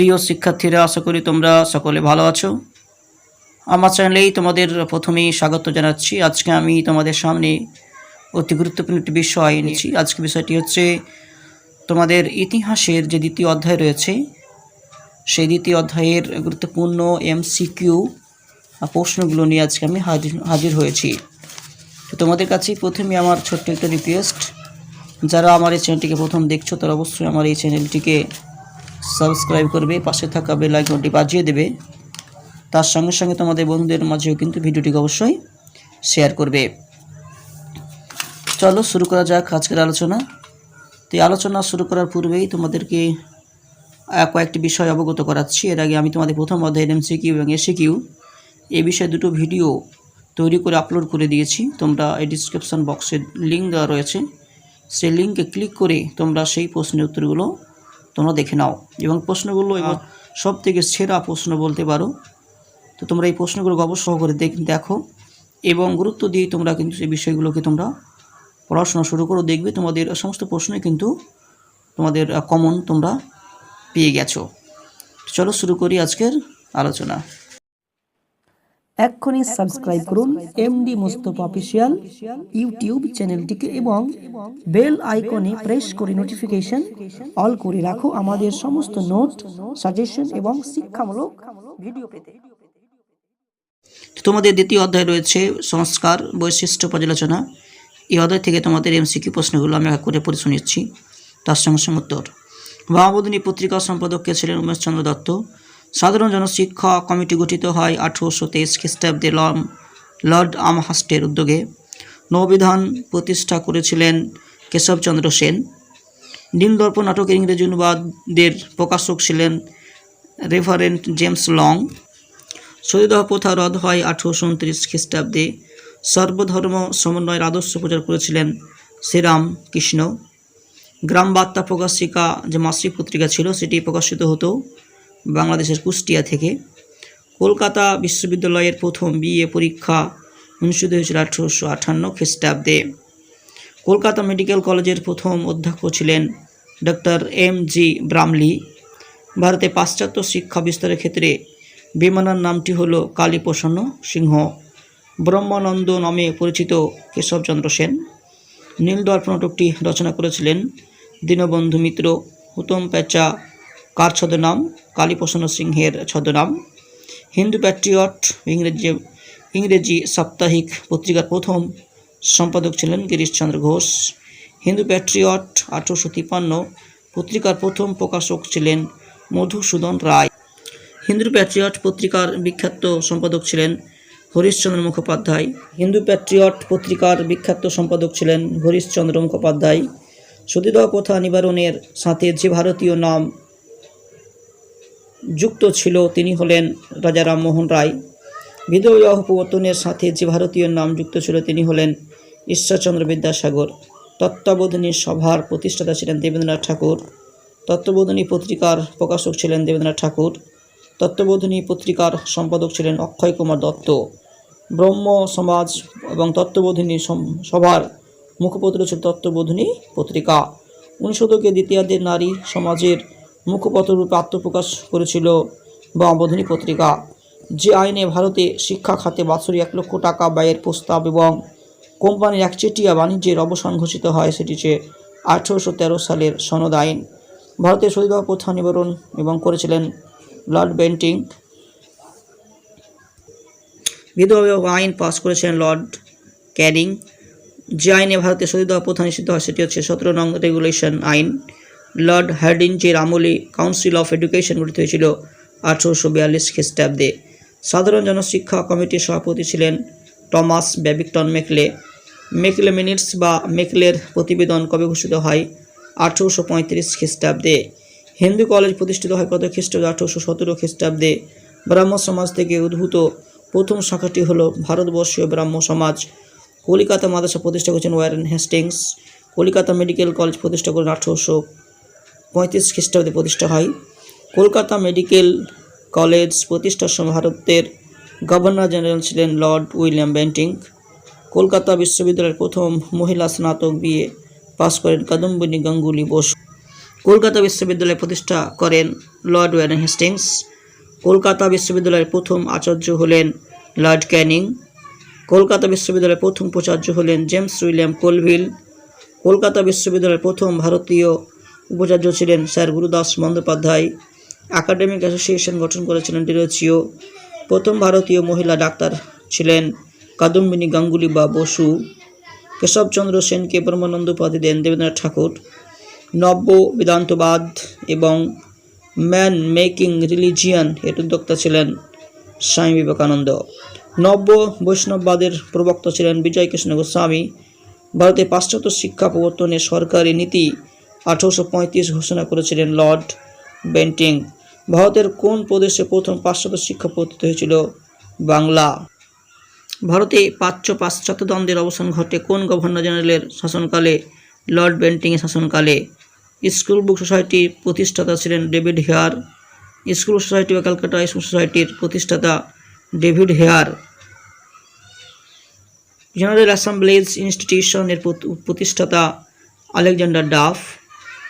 প্রিয় শিক্ষার্থীরা, আশা করি তোমরা সকলে ভালো আছো। আমার চ্যানেলেই তোমাদের প্রথমেই স্বাগত জানাচ্ছি। আজকে আমি তোমাদের সামনে অতি গুরুত্বপূর্ণ একটি বিষয় এনেছি। আজকে বিষয়টি হচ্ছে তোমাদের ইতিহাসের যে দ্বিতীয় অধ্যায় রয়েছে, সেই দ্বিতীয় অধ্যায়ের গুরুত্বপূর্ণ এমসিকিউ প্রশ্নগুলো নিয়ে আজকে আমি হাজির হাজির হয়েছি। তো তোমাদের কাছেই প্রথমে আমার ছোট্ট একটা রিকোয়েস্ট যারা আমার এই চ্যানেলটিকে প্রথম দেখছ, তারা অবশ্যই আমার এই চ্যানেলটিকে সাবস্ক্রাইব করবে, পাশে থাকা বেল আইকনটি বাজিয়ে দেবে। তার সঙ্গে সঙ্গে তোমাদের বন্ধুদের মাঝেও কিন্তু ভিডিওটিকে অবশ্যই শেয়ার করবে। চলো শুরু করা যাক আজকের আলোচনা। তো এই আলোচনা শুরু করার পূর্বেই তোমাদেরকে কয়েকটি বিষয় অবগত করাচ্ছি। এর আগে আমি তোমাদের প্রথম অধ্যায়ের এমসিকিউ এবং এসিকিউ এই বিষয়ে দুটো ভিডিও তৈরি করে আপলোড করে দিয়েছি। তোমরা এই ডিসক্রিপশন বক্সে লিঙ্ক দেওয়া রয়েছে। সেই লিঙ্কে ক্লিক করে তোমরা সেই প্রশ্নের উত্তরগুলো তোমরা দেখে নাও। এবং প্রশ্নগুলো এবং সব থেকে সেরা প্রশ্ন বলতে পারো। তো তোমরা এই প্রশ্নগুলো অবশ্য করে দেখো এবং গুরুত্ব দিয়ে তোমরা কিন্তু সেই বিষয়গুলোকে তোমরা পড়াশোনা শুরু করো। দেখবে তোমাদের সমস্ত প্রশ্নই কিন্তু তোমাদের কমন তোমরা পেয়ে গেছো। চলো শুরু করি আজকের আলোচনা। এক্ষুনি সাবস্ক্রাইব করুন এমডি মুস্তফা অফিসিয়াল ইউটিউব চ্যানেলটিকে এবং বেল আইকনে প্রেস করে নোটিফিকেশন অল করে রাখো আমাদের সমস্ত নোট সাজেশন এবং শিক্ষামূলক ভিডিও পেতে। তোমাদের দ্বিতীয় অধ্যায় রয়েছে সংস্কার বৈশিষ্ট্য পর্যালোচনা। এই অধ্যায় থেকে তোমাদের এমসিকিউ প্রশ্নগুলো আমি এক করে পড়ে শুনিয়েছি তার সঙ্গে সঙ্গে উত্তর। বামাবোধিনী পত্রিকা সম্পাদক কে ছিলেন উমেশচন্দ্র দত্ত। সাধারণ জনশিক্ষা কমিটি গঠিত হয় আঠেরোশো তেইশ খ্রিস্টাব্দে লর্ড আমহাস্টের উদ্যোগে। নববিধান প্রতিষ্ঠা করেছিলেন কেশবচন্দ্র সেন। নীলদর্প নাটকের ইংরেজি অনুবাদের প্রকাশক ছিলেন রেভারেন্ট জেমস লং। সতীদাহ প্রথা রদ হয় আঠেরোশো উনত্রিশ খ্রিস্টাব্দে। সর্বধর্ম সমন্বয়ের আদর্শ প্রচার করেছিলেন শ্রীরাম কৃষ্ণ। গ্রাম বার্তা প্রকাশিকা যে মাসিক পত্রিকা ছিল, সেটি প্রকাশিত হতো। বাংলাদেশের কুষ্টিয়া থেকে কলকাতা বিশ্ববিদ্যালয়ের প্রথম বিএ পরীক্ষা অনুষ্ঠিত হয়েছিল আঠেরোশো আটান্ন খ্রিস্টাব্দে। কলকাতা মেডিকেল কলেজের প্রথম অধ্যক্ষ ছিলেন ডক্টর এম জি ব্রামলি। ভারতে পাশ্চাত্য শিক্ষা বিস্তারের ক্ষেত্রে বিমানার নামটি হল কালীপ্রসন্ন সিংহ। ব্রহ্মানন্দ নামে পরিচিত কেশবচন্দ্র সেন। নীলদর্প নাটকটি রচনা করেছিলেন দীনবন্ধু মিত্র হুতম পেঁচা কার ছদ্মনাম? কালীপ্রসন্ন সিংহের ছদ্মনাম। হিন্দু প্যাট্রিয়ট, ইংরেজি ইংরেজি সাপ্তাহিক পত্রিকার প্রথম সম্পাদক ছিলেন গিরিশচন্দ্র ঘোষ। হিন্দু প্যাট্রিয়ট, আঠারোশো তিপ্পান্ন পত্রিকার প্রথম প্রকাশক ছিলেন মধুসূদন রায়। হিন্দু প্যাট্রিয়ট পত্রিকার বিখ্যাত সম্পাদক ছিলেন হরিশচন্দ্র মুখোপাধ্যায়। হিন্দু প্যাট্রিয়ট পত্রিকার বিখ্যাত সম্পাদক ছিলেন হরিশচন্দ্র মুখোপাধ্যায়। সতীদাহ প্রথা নিবারণের সাথে যে ভারতীয় নাম যুক্ত ছিল, তিনি হলেন রাজা রামমোহন রায়। বিধবাহ প্রবর্তনের সাথে যে ভারতীয় নাম যুক্ত ছিল, তিনি হলেন ঈশ্বরচন্দ্র বিদ্যাসাগর। তত্ত্বাবধানী সভার প্রতিষ্ঠাতা ছিলেন দেবেন্দ্রনাথ ঠাকুর। তত্ত্ববোধিনী পত্রিকার প্রকাশক ছিলেন দেবেন্দ্রনাথ ঠাকুর। তত্ত্ববোধিনী পত্রিকার সম্পাদক ছিলেন অক্ষয় কুমার দত্ত। ব্রহ্ম সমাজ এবং তত্ত্ববোধিনী সভার মুখপত্র ছিল তত্ত্ববোধিনী পত্রিকা। উনিশ শতকে দ্বিতীয়ার্ধের নারী সমাজের মুখপত্ররূপে আত্মপ্রকাশ করেছিল ব্রহ্মবোধিনী পত্রিকা। যে আইনে ভারতে শিক্ষা খাতে বাৎসরিক এক লক্ষ টাকা ব্যয়ের প্রস্তাব এবং কোম্পানির একচেটিয়া বাণিজ্যের অবসান ঘোষিত হয়, সেটি হচ্ছে আঠেরোশো তেরো সালের সনদ আইন। ভারতের সতীদাহ প্রথা নিবারণ এবং করেছিলেন লর্ড বেন্টিং। বিধবা আইন পাস করেছেন লর্ড ক্যানিং। যে আইনে ভারতে সতীদাহ প্রথা নিষিদ্ধ হয়, সেটি হচ্ছে সতেরো নং রেগুলেশন আইন। লর্ড হার্ডিঞ্জের আমলে কাউন্সিল অফ এডুকেশন গঠিত হয়েছিল আঠারোশো বিয়াল্লিশ খ্রিস্টাব্দে। সাধারণ জনশিক্ষা কমিটির সভাপতি ছিলেন Thomas Babington Macaulay. Macaulay minutes বা মেকলের প্রতিবেদন কবে ঘোষিত হয়? আঠারোশো পঁয়ত্রিশ খ্রিস্টাব্দে। হিন্দু কলেজ প্রতিষ্ঠিত হয় কত খ্রিস্টাব্দে আঠারোশো সতেরো খ্রিস্টাব্দে। ব্রাহ্ম সমাজ থেকে উদ্ভূত প্রথম শাখাটি হলো ভারতবর্ষীয় ব্রাহ্ম সমাজ। কলিকাতা মাদ্রাসা প্রতিষ্ঠা করেছেন Warren Hastings. Kalikata medical college প্রতিষ্ঠা করেন আঠেরোশো পঁয়ত্রিশ খ্রিস্টাব্দে প্রতিষ্ঠা হয়। কলকাতা মেডিকেল কলেজ প্রতিষ্ঠার সময় ভারতের গভর্নর জেনারেল ছিলেন লর্ড উইলিয়াম বেন্টিং। কলকাতা বিশ্ববিদ্যালয়ের প্রথম মহিলা স্নাতক বিয়ে পাশ করেন কাদম্বিনী গাঙ্গুলি বসু। কলকাতা বিশ্ববিদ্যালয় প্রতিষ্ঠা করেন লর্ড ওয়ারেন হেস্টিংস। কলকাতা বিশ্ববিদ্যালয়ের প্রথম আচার্য হলেন লর্ড ক্যানিং। কলকাতা বিশ্ববিদ্যালয়ের প্রথম উপাচার্য হলেন জেমস উইলিয়াম কোলভিল। কলকাতা বিশ্ববিদ্যালয়ের প্রথম ভারতীয় উপাচার্য ছিলেন sir Gurudas Bandyopadhyay. Academic association গঠন করেছিলেন ডিরোচিও প্রথম ভারতীয় মহিলা ডাক্তার ছিলেন কাদম্বিনী গাঙ্গুলি বা বসু। কেশবচন্দ্র সেনকে ব্রহ্মানন্দ উপাধি দেন দেবেন্দ্রনাথ ঠাকুর। নব্য বেদান্তবাদ এবং ম্যান মেকিং রিলিজিয়ান এর উদ্যোক্তা ছিলেন স্বামী বিবেকানন্দ। নব্য বৈষ্ণববাদের প্রবক্তা ছিলেন বিজয় কৃষ্ণ গোস্বামী। ভারতে পাশ্চাত্য শিক্ষা প্রবর্তনের সরকারি নীতি আঠারোশো পঁয়ত্রিশ ঘোষণা করেছিলেন লর্ড বেন্টিং। ভারতের কোন প্রদেশে প্রথম পাশ্চাত্য শিক্ষা প্রবর্তিত হয়েছিল? বাংলা। ভারতে প্রাচ্য পাশ্চাত্য দ্বন্দ্বের অবসান ঘটে কোন গভর্নর জেনারেলের শাসনকালে? লর্ড বেন্টিংয়ের শাসনকালে। স্কুল বুক সোসাইটির প্রতিষ্ঠাতা ছিলেন ডেভিড হেয়ার। স্কুল সোসাইটি বা ক্যালকাটা স্কুল সোসাইটির প্রতিষ্ঠাতা ডেভিড হেয়ার। জেনারেল অ্যাসেম্বলিজ ইনস্টিটিউশনের প্রতিষ্ঠাতা Alexander Duff.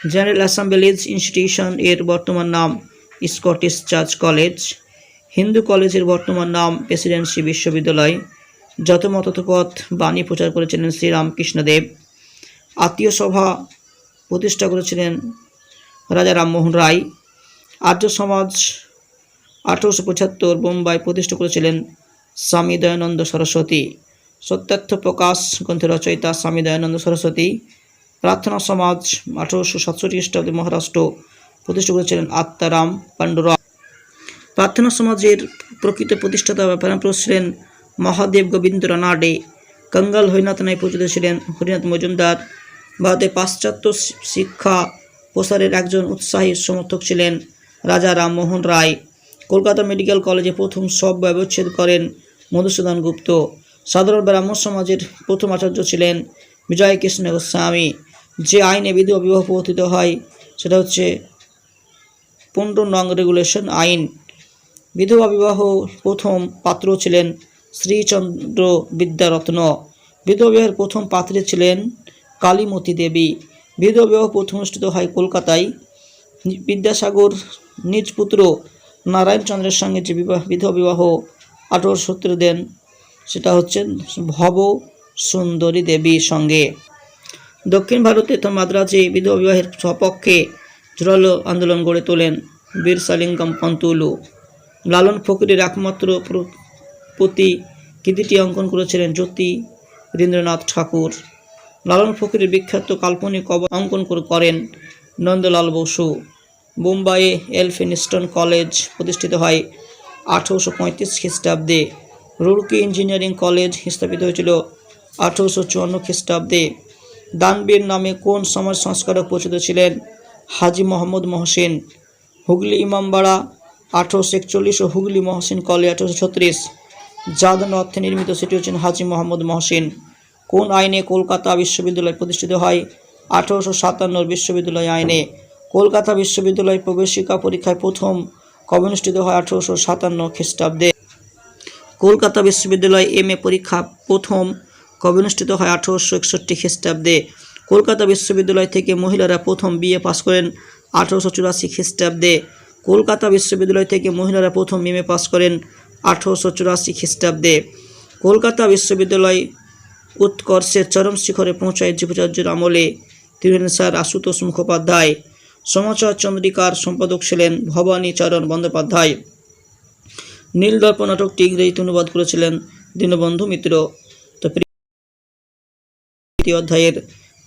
General assemblies institution এর বর্তমান নাম স্কটিশ চার্চ কলেজ হিন্দু কলেজের বর্তমান নাম প্রেসিডেন্সি বিশ্ববিদ্যালয় যতমত ততপথ বাণী প্রচার করেছিলেন শ্রীরামকৃষ্ণদেব। আত্মীয় সভা প্রতিষ্ঠা করেছিলেন রাজা রামমোহন রায়। আর্য সমাজ আঠারোশো পঁচাত্তর বোম্বাই প্রতিষ্ঠা করেছিলেন স্বামী দয়ানন্দ সরস্বতী। সত্যার্থ প্রকাশ গ্রন্থের রচয়িতা স্বামী দয়ানন্দ সরস্বতী। প্রার্থনা সমাজ আঠারোশো সাতষট্টি খ্রিস্টাব্দে মহারাষ্ট্র প্রতিষ্ঠা করেছিলেন আত্মারাম পাণ্ডুরা। প্রার্থনা সমাজের প্রকৃত প্রতিষ্ঠাতা বা ছিলেন মহাদেব গোবিন্দ রানাডে। কঙ্গাল হরিনাথ নামে পরিচিত ছিলেন হরিনাথ মজুমদার। ভারতে পাশ্চাত্য শিক্ষা প্রসারের একজন উৎসাহী সমর্থক ছিলেন রাজা রামমোহন রায়। কলকাতা মেডিকেল কলেজে প্রথম সব ব্যবচ্ছেদ করেন মধুসূদন গুপ্ত। সাধারণ ব্রাহ্মণ সমাজের প্রথম আচার্য ছিলেন বিজয় কৃষ্ণ গোস্বামী। যে আইনে বিধবা বিবাহ প্রবর্তিত হয়, সেটা হচ্ছে পনেরো নং রেগুলেশন আইন। বিধবা বিবাহ প্রথম পাত্র ছিলেন শ্রীচন্দ্র বিদ্যারত্ন। বিধবা বিবাহের প্রথম পাত্রী ছিলেন কালীমতী দেবী। বিধবা বিবাহ প্রথম অনুষ্ঠিত হয় কলকাতায়। বিদ্যাসাগর নিজ পুত্র নারায়ণচন্দ্রের সঙ্গে যে বিবাহ বিধবা বিবাহ আঠারোশো সত্তর দেন, সেটা হচ্ছে ভব সুন্দরী দেবীর সঙ্গে। দক্ষিণ ভারতে তো মাদ্রাজে বিধবা বিবাহের সপক্ষে জোরালো আন্দোলন গড়ে তোলেন বীর সালিঙ্গম পন্তুলু। লালন ফকিরের একমাত্র প্রতি কৃতিটি অঙ্কন করেছিলেন জ্যোতি রবীন্দ্রনাথ ঠাকুর। লালন ফকিরের বিখ্যাত কাল্পনিক অঙ্কন করেন নন্দলাল বসু। বোম্বাইয়ে এলফিনস্টন কলেজ প্রতিষ্ঠিত হয় আঠেরোশো পঁয়ত্রিশ খ্রিস্টাব্দে। রুড়কি ইঞ্জিনিয়ারিং কলেজ স্থাপিত হয়েছিল আঠেরোশো চুয়ান্ন খ্রিস্টাব্দে। দানবীর নামে কোন সমাজ সংস্কারক পরিচিত ছিলেন? হাজি মোহাম্মদ মহসিন, হুগলি ইমামবাড়া, আঠারোশো একচল্লিশ ও হুগলি মহসিন কলেজ আঠারোশো ছত্রিশ। জাদন অর্থে নির্মিত সেটি হচ্ছেন হাজি মোহাম্মদ মহসিন। কোন আইনে কলকাতা বিশ্ববিদ্যালয় প্রতিষ্ঠিত হয়? আঠারোশো সাতান্নর বিশ্ববিদ্যালয় আইনে। কলকাতা বিশ্ববিদ্যালয় প্রবেশিকা পরীক্ষায় প্রথম কবে অনুষ্ঠিত হয়? আঠারোশো সাতান্ন খ্রিস্টাব্দে। কলকাতা বিশ্ববিদ্যালয় এম এ পরীক্ষা প্রথম কবে অনুষ্ঠিত হয় আঠারোশো একষট্টি খ্রিস্টাব্দে। কলকাতা বিশ্ববিদ্যালয় থেকে মহিলারা প্রথম বিএ পাস করেন আঠারোশো চুরাশি খ্রিস্টাব্দে। কলকাতা বিশ্ববিদ্যালয় থেকে মহিলারা প্রথম এমএ পাস করেন আঠারোশো চুরাশি খ্রিস্টাব্দে। কলকাতা বিশ্ববিদ্যালয় উৎকর্ষের চরম শিখরে পৌঁছায় জীবাচার্যের আমলে। ত্রিভেন স্যার আশুতোষ মুখোপাধ্যায়। সমাচার চন্দ্রিকার সম্পাদক ছিলেন ভবানী চরণ বন্দ্যোপাধ্যায়। নীলদর্প নাটকটি ইংরেজিতে অনুবাদ করেছিলেন দীনবন্ধু মিত্র। তৃতীয় অধ্যায়ের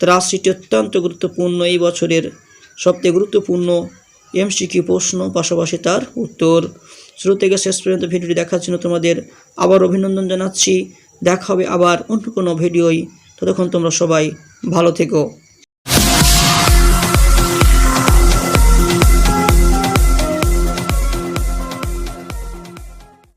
ত্রাশিটি অত্যন্ত গুরুত্বপূর্ণ। এই বছরের সবচেয়ে গুরুত্বপূর্ণ এমসিকিউ প্রশ্ন, পাশাপাশি তার উত্তর। শুরু থেকে শেষ পর্যন্ত ভিডিওটি দেখার জন্য তোমাদের আবার অভিনন্দন জানাচ্ছি। দেখা হবে আবার অন্য কোনো ভিডিওই ততক্ষণ তোমরা সবাই ভালো থেকো।